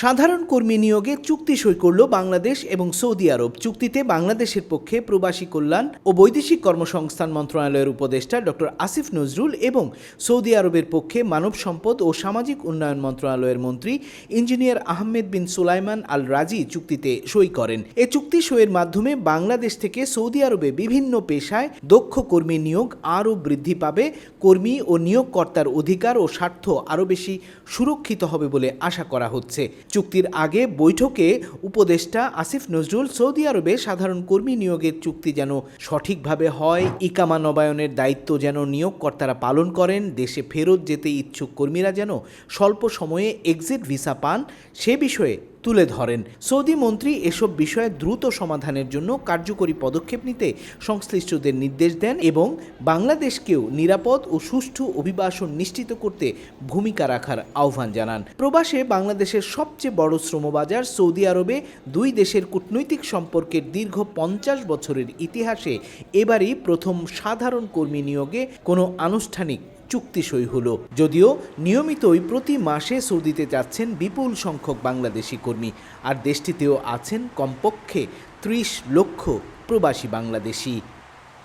সাধারণ কর্মী নিয়োগে চুক্তি সই করল বাংলাদেশ এবং সৌদি আরব। চুক্তিতে বাংলাদেশের পক্ষে প্রবাসী কল্যাণ ও বৈদেশিক কর্মসংস্থান মন্ত্রণালয়ের উপদেষ্টা ডক্টর আসিফ নজরুল এবং সৌদি আরবের পক্ষে মানব সম্পদ ও সামাজিক উন্নয়ন মন্ত্রণালয়ের মন্ত্রী engineer Ahmed bin Sulaiman Al Rajhi চুক্তিতে সই করেন। এ চুক্তি সইয়ের মাধ্যমে বাংলাদেশ থেকে সৌদি আরবে বিভিন্ন পেশায় দক্ষ কর্মী নিয়োগ আরও বৃদ্ধি পাবে। কর্মী ও নিয়োগকর্তার অধিকার ও স্বার্থ আরও বেশি সুরক্ষিত হবে বলে আশা করা হচ্ছে। চুক্তির আগে বৈঠকে উপদেষ্টা আসিফ নজরুল সৌদি আরবে সাধারণ কর্মী নিয়োগের চুক্তি যেন সঠিকভাবে হয় ইকামা নবায়নের দায়িত্ব যেন নিয়োগকর্তারা পালন করেন, দেশে ফেরত যেতে ইচ্ছুক কর্মীরা যেন স্বল্প সময়ে এক্সিট ভিসা পান, সে বিষয়ে তুলে ধরেন। সৌদি মন্ত্রী এসব বিষয়ে দ্রুত সমাধানের জন্য কার্যকরী পদক্ষেপ নিতে সংশ্লিষ্টদের নির্দেশ দেন এবং বাংলাদেশকেও নিরাপদ ও সুষ্ঠু অভিবাসন নিশ্চিত করতে ভূমিকা রাখার আহ্বান জানান। প্রবাসে বাংলাদেশের সবচেয়ে বড় শ্রমবাজার সৌদি আরবে। দুই দেশের কূটনৈতিক সম্পর্কের দীর্ঘ পঞ্চাশ বছরের ইতিহাসে এবারই প্রথম সাধারণ কর্মী নিয়োগে কোনো আনুষ্ঠানিক চুক্তি সই হল। যদিও নিয়মিতই প্রতি মাসে সৌদিতে যাচ্ছেন বিপুল সংখ্যক বাংলাদেশি কর্মী। আর দেশটিতেও আছেন কমপক্ষে ত্রিশ লক্ষ প্রবাসী বাংলাদেশি।